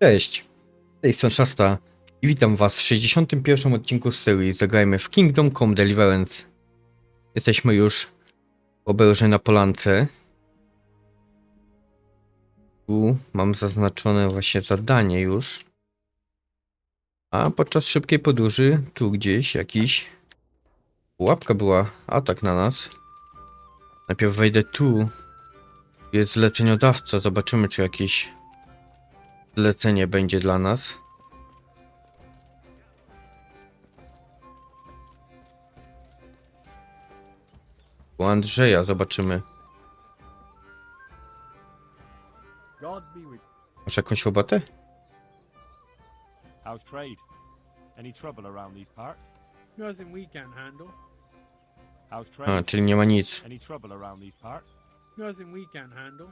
Cześć, tej strony Szasta i witam was w 61. odcinku z serii Zagrajmy w Kingdom Come Deliverance. Jesteśmy już oberży na polance. Tu mam zaznaczone właśnie zadanie już. A podczas szybkiej podróży tu gdzieś jakiś pułapka była, atak na nas. Najpierw wejdę tu. Jest zleceniodawca, zobaczymy czy jakieś zlecenie będzie dla nas. U Andrzeja zobaczymy. Masz jakąś robotę? How's trade? Any trouble around these parts? nothing we can handle. How's A, trade? czyli nie ma nic. Any trouble around these parts? Nothing we can handle.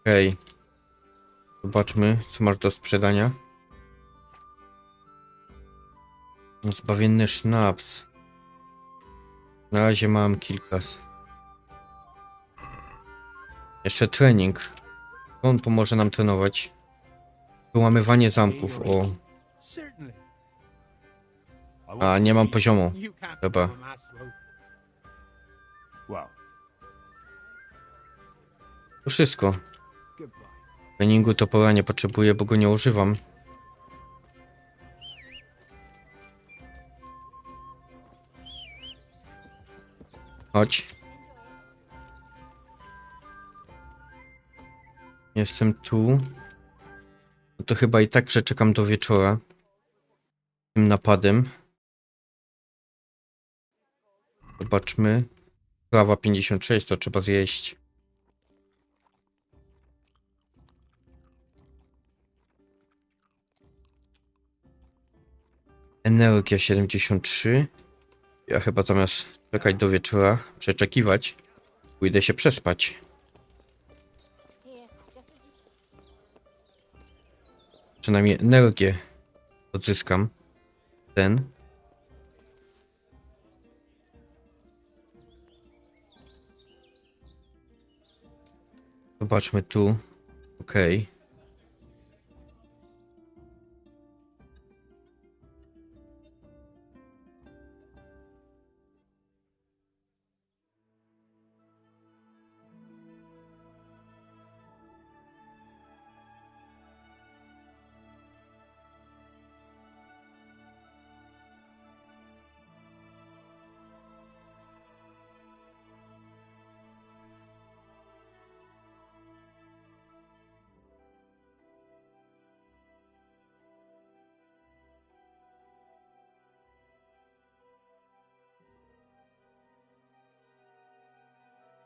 Okej. Zobaczmy, co masz do sprzedania. Zbawienny sznaps. Na razie mam kilka. Jeszcze trening. On pomoże nam trenować. Wyłamywanie zamków. O, a nie mam poziomu. You can't Dobra. do a mass road. Well, To wszystko. Treningu topora nie potrzebuję, bo go nie używam. Chodź. Jestem tu. No to chyba i tak przeczekam do wieczora. Tym napadem. Zobaczmy. Prawa 56 to trzeba zjeść. Energia 73. Ja chyba zamiast czekać do wieczora, przeczekiwać, pójdę się przespać. Przynajmniej energię odzyskam. Ten. Zobaczmy tu. Okej.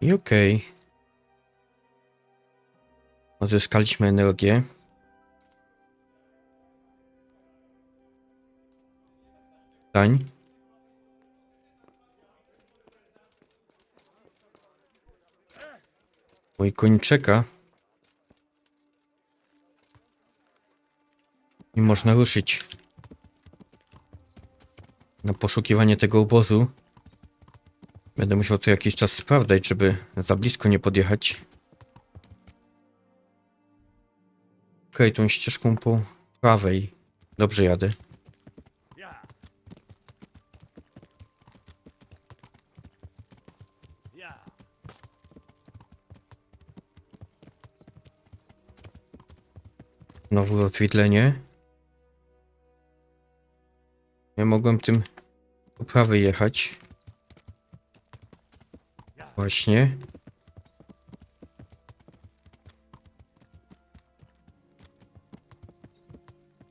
I okej. Odzyskaliśmy energię. Stań. Mój koń czeka. Nie można ruszyć. Na poszukiwanie tego obozu. Będę musiał to jakiś czas sprawdzać, żeby za blisko nie podjechać. Okej, tą ścieżką po prawej. Dobrze jadę. Znowu rozwidlenie. Ja mogłem tym po prawej jechać. Właśnie.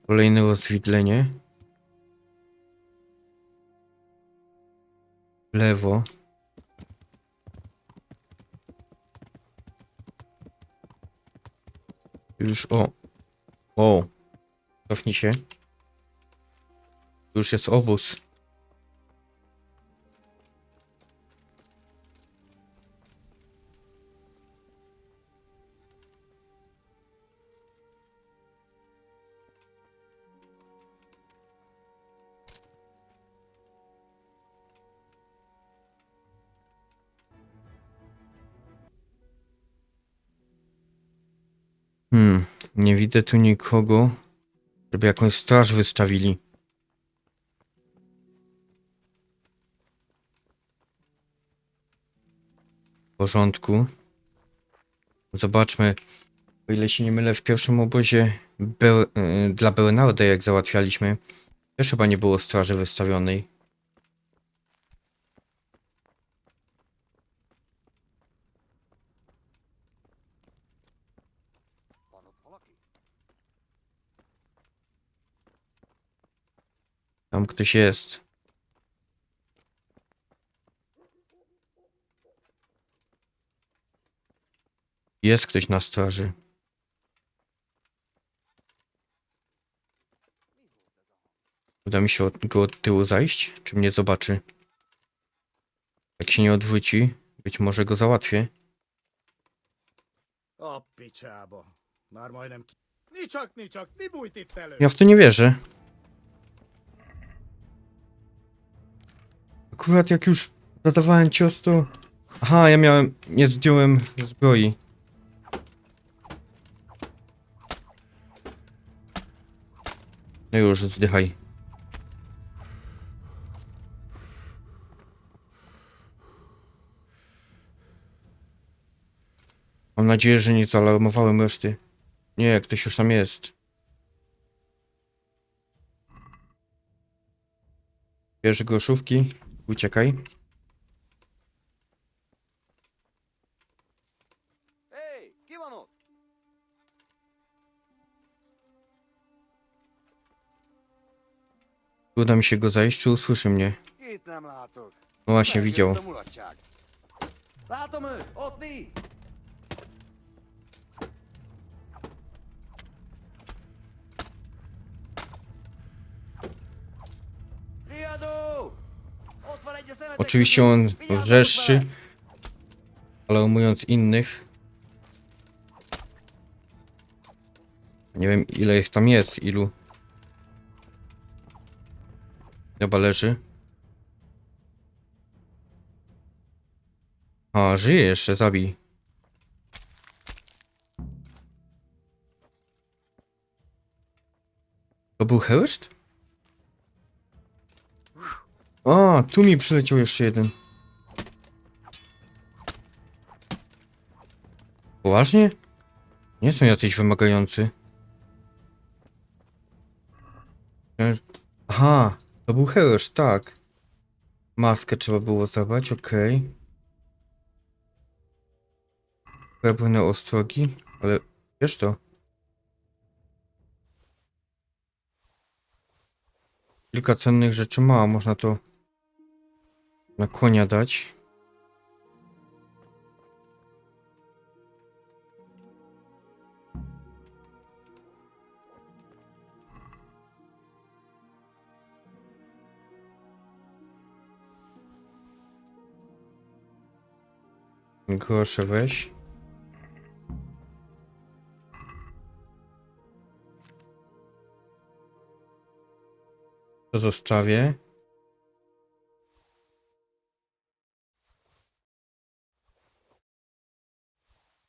Kolejne rozwidlenie. W lewo. Już o. O. Cofnij się. Już jest obóz. Nie widzę tu nikogo, żeby jakąś straż wystawili. W porządku. Zobaczmy. O ile się nie mylę, w pierwszym obozie Be y, dla Bernarda, jak załatwialiśmy, też chyba nie było straży wystawionej. Tam ktoś jest. Jest ktoś na straży. Uda mi się od, go od tyłu zajść? Czy mnie zobaczy? Jak się nie odwróci, być może go załatwię. Appi csába. Már majdnem ki... Nicsak, nicsak, mi bújt itt elő? Ja w to nie wierzę. Akurat jak już zadawałem cios, to... Aha, ja miałem... Nie zdjąłem zbroi. No już, zdychaj. Mam nadzieję, że nie zaalarmowałem reszty. Nie, ktoś już tam jest. Bierz groszówki, uciekaj. Uda mi się go zajść, czy usłyszy mnie? No właśnie, widział. Oczywiście on wrzeszczy, vele! alarmując innych. Nie wiem ile ich tam jest, ilu. Chyba leży. A, żyje jeszcze, zabij. To był hełyszt? A, tu mi przyleciał jeszcze jeden. Poważnie? Nie są jacyś wymagający. Aha, to był hełyszt, tak. Maskę trzeba było zabrać, okej. Pełne ostrogi, ale wiesz to. Kilka cennych rzeczy ma, można to na konia dać. Grosze weź. To zostawię.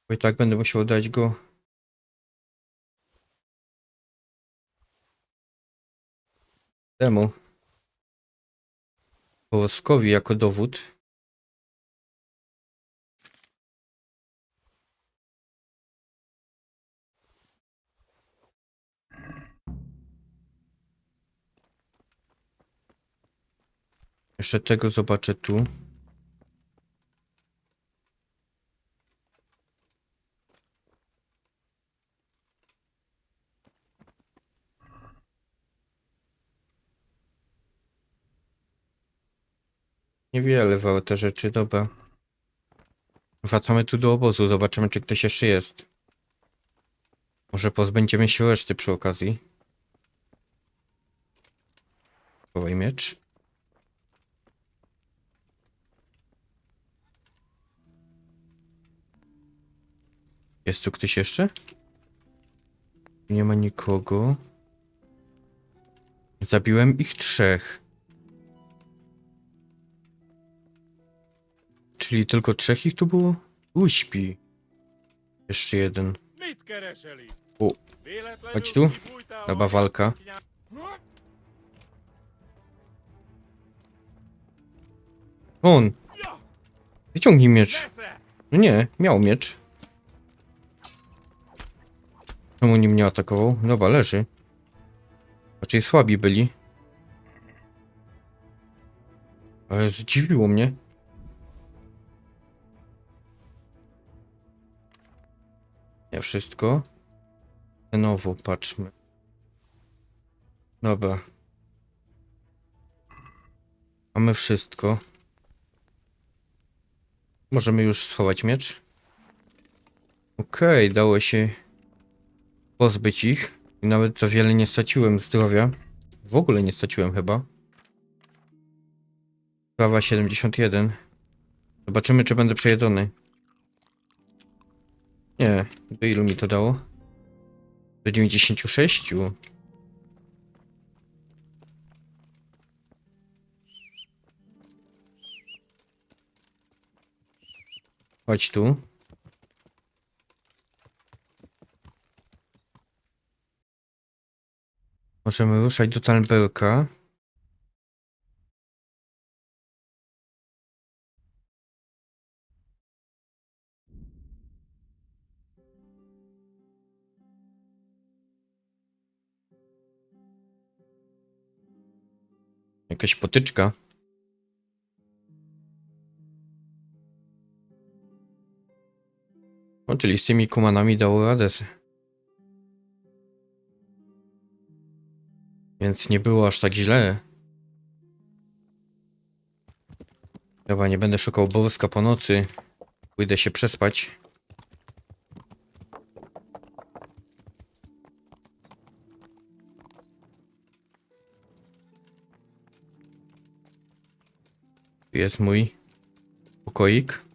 Bo i tak będę musiał dać go. Temu. Polskowi jako dowód. Jeszcze tego zobaczę tu. Niewiele warte rzeczy, dobra. Wracamy tu do obozu, zobaczymy czy ktoś jeszcze jest. Może pozbędziemy się reszty przy okazji. Chowaj miecz. Jest tu ktoś jeszcze? Nie ma nikogo. Zabiłem ich trzech. Czyli tylko trzech ich tu było? Uśpi. Jeszcze jeden. U, chodź tu. Chyba walka. On! Wyciągnij miecz. No nie, miał miecz. Czemu nim nie atakował? Dobra, leży. Raczej słabi byli. Ale zdziwiło mnie. Nie wszystko. Znowu patrzmy. Dobra. Mamy wszystko. Możemy już schować miecz. Okej, dało się pozbyć ich. I nawet za wiele nie straciłem zdrowia. W ogóle nie straciłem chyba. Prawa 71. Zobaczymy, czy będę przejedzony. Nie. Do ilu mi to dało? Do 96. Chodź tu. Możemy ruszać do Talberka. Jakaś potyczka. No, czyli z tymi kumanami dało radę. Więc nie było aż tak źle. Chyba nie będę szukał boska po nocy. Pójdę się przespać. Jest mój pokoik.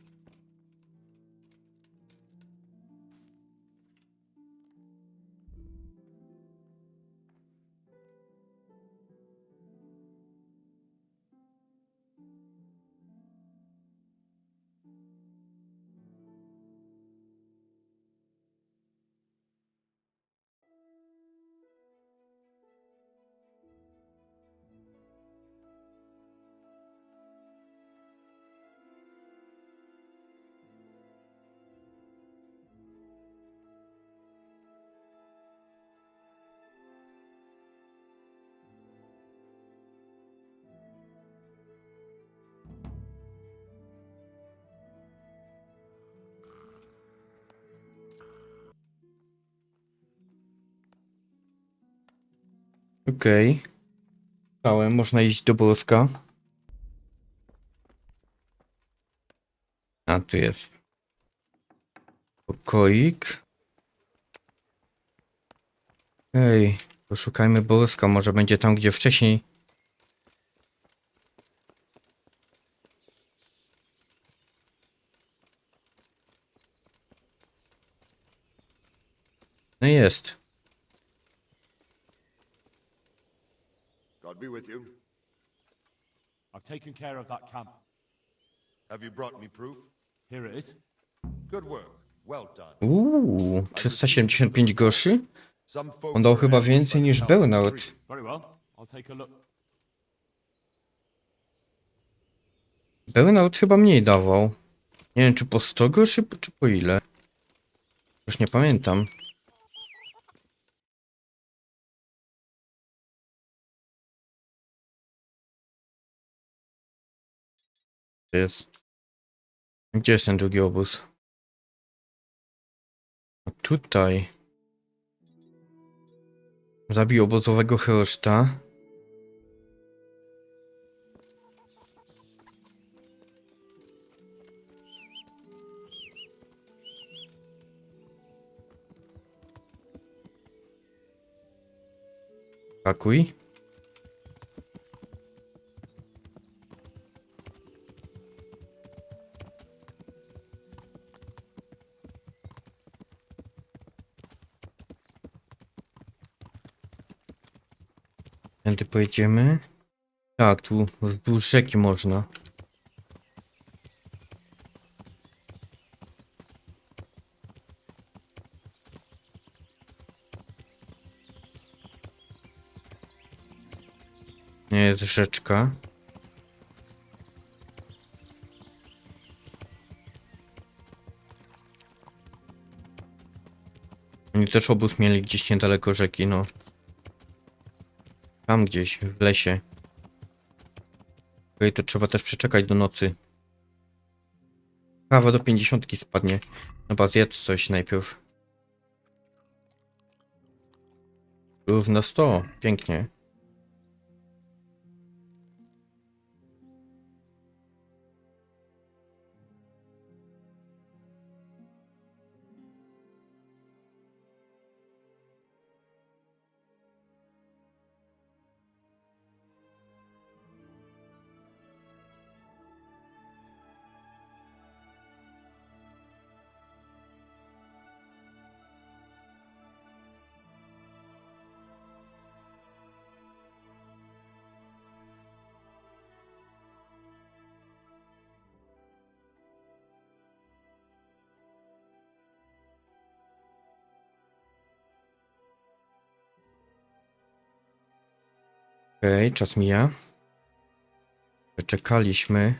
Okej. Okay. można iść do boska. A tu jest. Pokoik. Ej, poszukajmy boska, może będzie tam, gdzie wcześniej. No jest. Be with you. I've taken care of that camp. Have you brought me proof? Here it is. Good work. Well done. Uuu, 375 groszy? Some folk On dał chyba więcej niż. Very well. I'll take a look. Burnout chyba mniej dawał. Nie wiem, czy po 100 groszy, czy po ile. Już nie pamiętam. Jest. Gdzie jest ten drugi obóz? A tutaj. Zabił obozowego Heroszta. Pakuj. pojedziemy? Tak, tu wzdłuż rzeki można. Nie jest rzeczka. Oni też obóz mieli gdzieś niedaleko rzeki, no. Tam gdzieś, w lesie. Okej, to trzeba też przeczekać do nocy. Kawa do 50 spadnie. Chyba zjedz coś najpierw. Równo 100. Pięknie. Okej, czas mija. Czekaliśmy.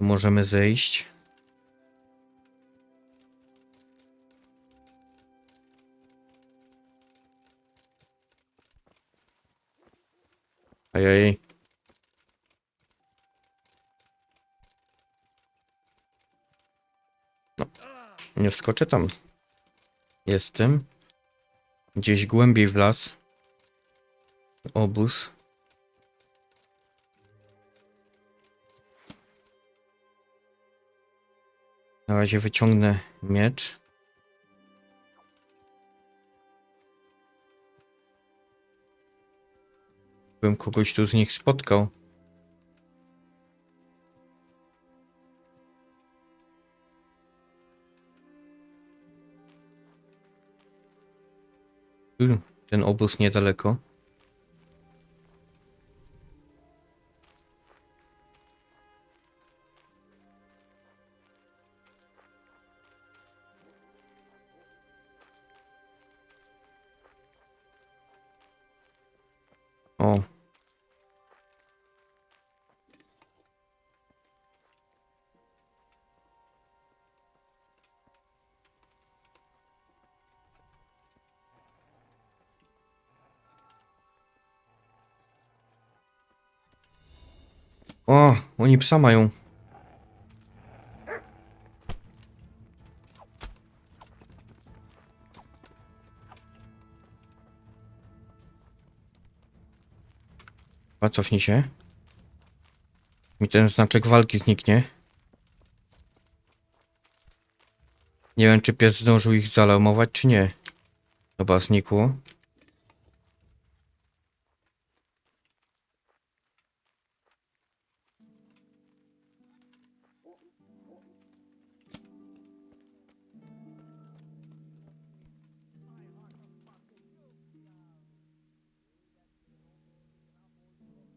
Możemy zejść. Ajaj. No, nie wskoczę tam. Jestem. Gdzieś głębiej w las. Obóz. Na razie wyciągnę miecz. Bym kogoś tu z nich spotkał. Tu, ten obóz niedaleko. O, oni psa mają. A cofnij się. Mi ten znaczek walki zniknie. Nie wiem, czy pies zdążył ich zaalarmować, czy nie. Chyba znikło.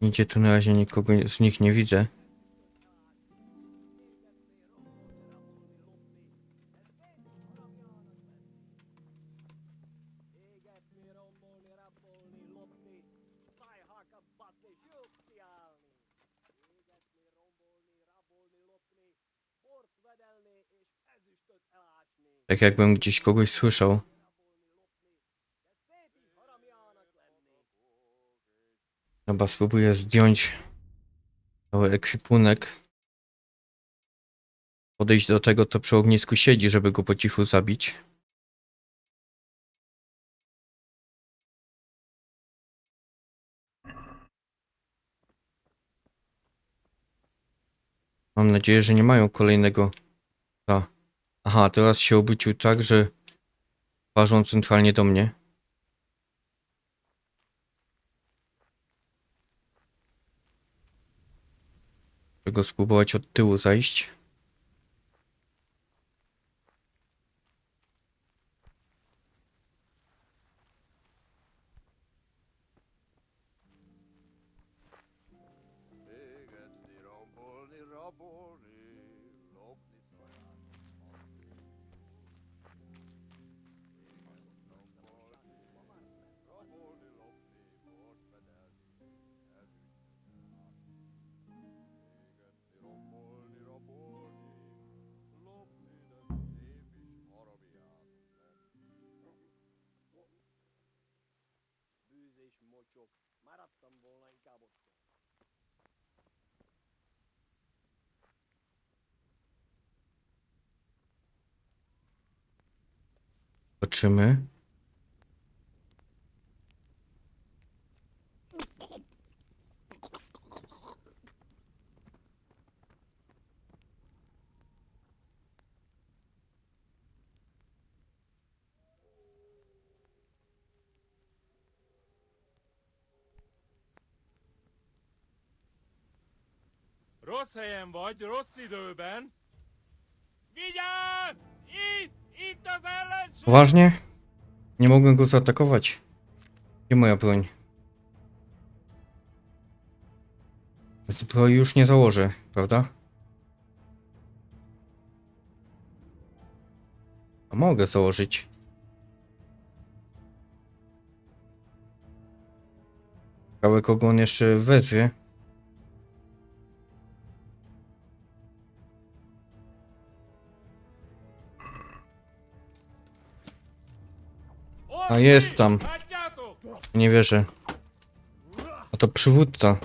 Nigdzie tu na razie nikogo z nich nie widzę. Tak jakbym gdzieś kogoś słyszał. Chyba spróbuję zdjąć cały ekwipunek. Podejść do tego, co przy ognisku siedzi, żeby go po cichu zabić. Mam nadzieję, że nie mają kolejnego. Aha, teraz się obrócił tak, że twarzą centralnie do mnie. Czego spróbować od tyłu zajść. Mocsok. Maradtam volna inkább otthon. Zobaczymy. Helyen vagy, rossz időben. Vigyázz! Itt! Itt az ellenség! Poważnie? Nie mogłem go zaatakować. Gdzie moja broń? Zbroi już nie założę, prawda? A mogę założyć. Ciekawe kogo on jeszcze wezwie. Jest tam. Nie wierzę. A to przywódca.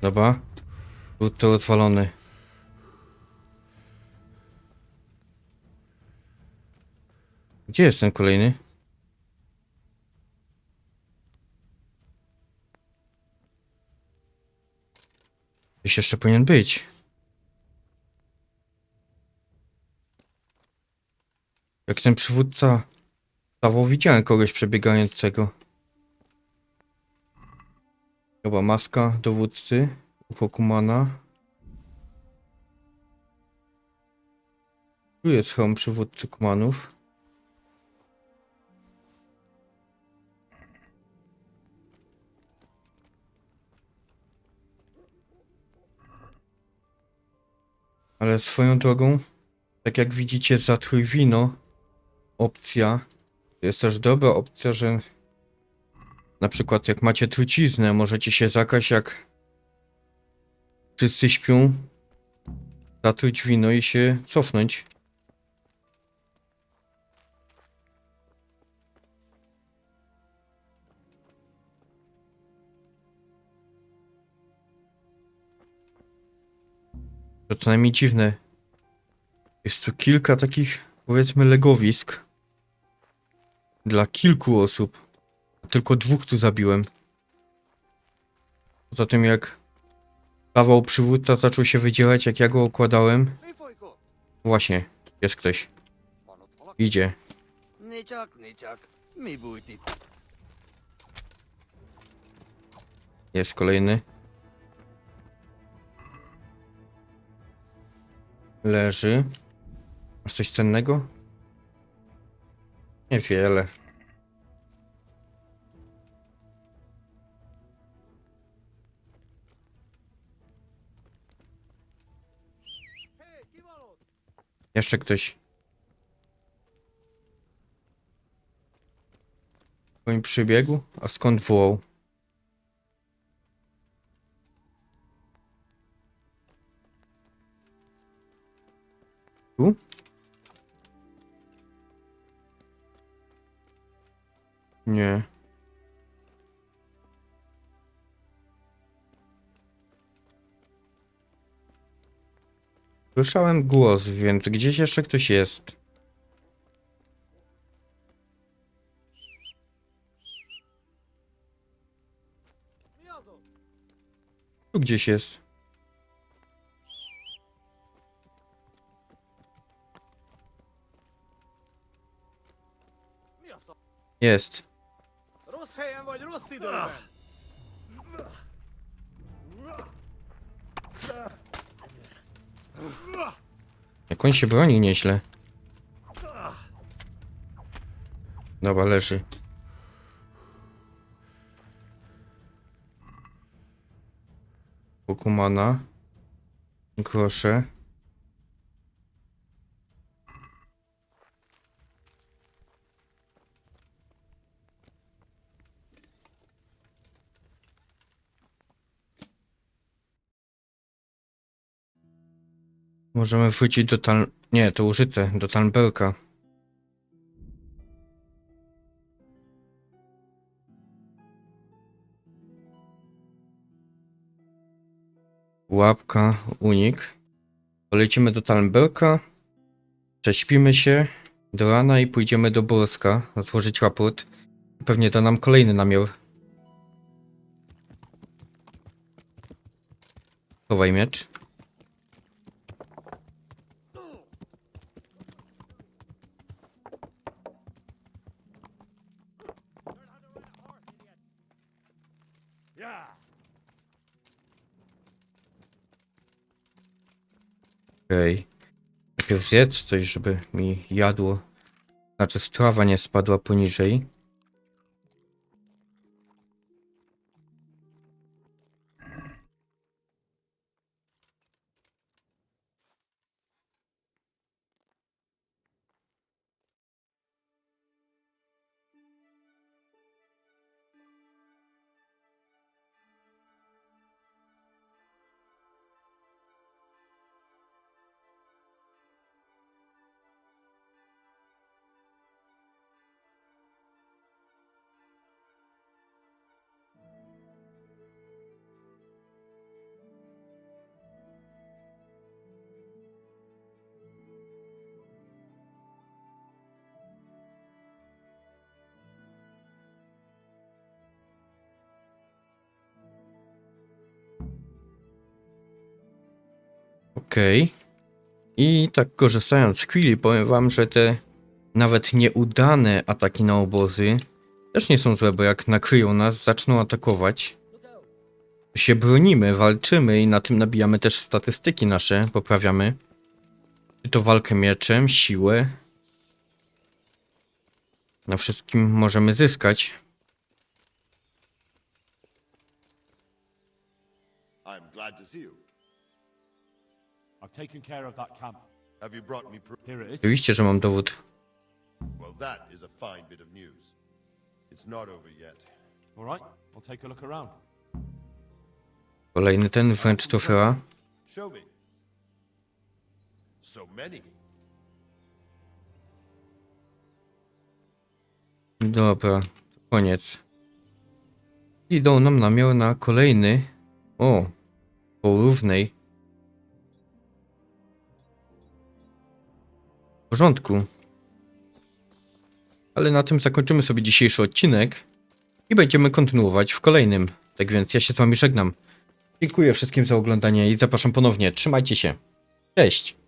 Dobra. Przywódca odwalony. Gdzie jest ten kolejny? Jeszcze powinien być. Jak ten przywódca stawał, widziałem kogoś przebiegającego. Chyba maska dowódcy, ucho Kumana. Tu jest hełm przywódcy Kumanów. Ale swoją drogą, tak jak widzicie za trójwino, opcja. Jest też dobra opcja, że na przykład jak macie truciznę, możecie się zakraść jak wszyscy śpią, zatruć wino i się cofnąć. To co najmniej dziwne. Jest tu kilka takich, powiedzmy, legowisk. Dla kilku osób. Tylko dwóch tu zabiłem. Poza tym jak kawał przywódca zaczął się wydzielać, jak ja go okładałem. Właśnie, jest ktoś. Idzie. Jest kolejny. Leży. Masz coś cennego? Niewiele. Jeszcze ktoś. Koń przybiegł? A skąd wołał? Tu? Nie. Słyszałem głos, więc gdzieś jeszcze ktoś jest. Tu gdzieś jest. Jest. Rossz időben. Jak on się broni nieźle. Dobra, leży. Pokumana. Grosze. Możemy wrócić do Tal... Nie, to użyte, do Talberka. Łapka, unik. Polecimy do Talberka. Prześpimy się do rana i pójdziemy do Borska złożyć raport. Pewnie da nam kolejny namiar. Chowaj miecz. Okej. Najpierw zjedz coś, żeby mi jadło. Znaczy strawa nie spadła poniżej. Okej. I tak korzystając z chwili, powiem wam, że te nawet nieudane ataki na obozy też nie są złe, bo jak nakryją nas, zaczną atakować. Się bronimy, walczymy i na tym nabijamy też statystyki nasze, poprawiamy. Czy to walkę mieczem, siłę. Na wszystkim możemy zyskać. I'm glad to see you. I've taken care of that camp. Have you brought me proof? Here it is. Oczywiście, że mam dowód. Well, that is a fine bit of news. It's not over yet. All right, I'll take a look around. Kolejny ten wręcz trofea. Show me. So many. Dobra, koniec. Idą nam namiar na kolejny. O, po równej. Porządku. Ale na tym zakończymy sobie dzisiejszy odcinek i będziemy kontynuować w kolejnym. Tak więc ja się z wami żegnam. Dziękuję wszystkim za oglądanie i zapraszam ponownie. Trzymajcie się. Cześć.